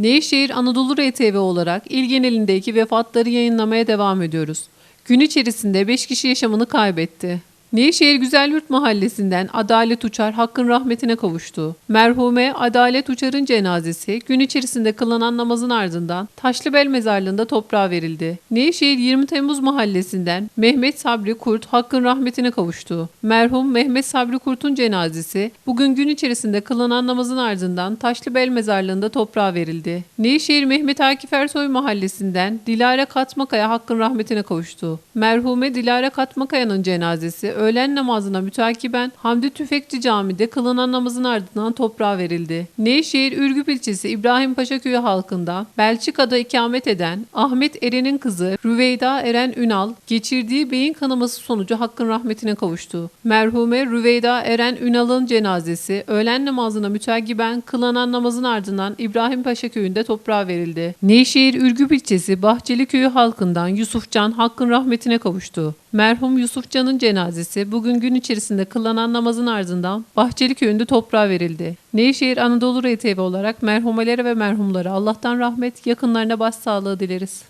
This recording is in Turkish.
Nevşehir Anadolu RTV olarak il genelindeki vefatları yayınlamaya devam ediyoruz. Gün içerisinde 5 kişi yaşamını kaybetti. Nevşehir Güzelyurt Mahallesi'nden Adalet Uçar hakkın rahmetine kavuştu. Merhume Adalet Uçar'ın cenazesi gün içerisinde kılınan namazın ardından Taşlıbel Mezarlığı'nda toprağa verildi. Nevşehir 20 Temmuz Mahallesi'nden Mehmet Sabri Kurt hakkın rahmetine kavuştu. Merhum Mehmet Sabri Kurt'un cenazesi bugün gün içerisinde kılınan namazın ardından Taşlıbel Mezarlığı'nda toprağa verildi. Nevşehir Mehmet Akif Ersoy Mahallesi'nden Dilara Katmakaya hakkın rahmetine kavuştu. Merhume Dilara Katmakaya'nın cenazesi öğlen namazına mütakiben Hamdi Tüfekçi Camii'de kılınan namazın ardından toprağa verildi. Nevşehir Ürgüp ilçesi İbrahim Paşa köyü halkından Belçika'da ikamet eden Ahmet Eren'in kızı Rüveyda Eren Ünal geçirdiği beyin kanaması sonucu hakkın rahmetine kavuştu. Merhume Rüveyda Eren Ünal'ın cenazesi öğlen namazına mütakiben kılınan namazın ardından İbrahim Paşa köyünde toprağa verildi. Nevşehir Ürgüp ilçesi Bahçeli köyü halkından Yusufcan hakkın rahmetine kavuştu. Merhum Yusufcan'ın cenazesi bugün gün içerisinde kılınan namazın ardından Bahçeli köyünde toprağa verildi. Nevşehir Anadolu RTV olarak merhumelere ve merhumlara Allah'tan rahmet, yakınlarına başsağlığı dileriz.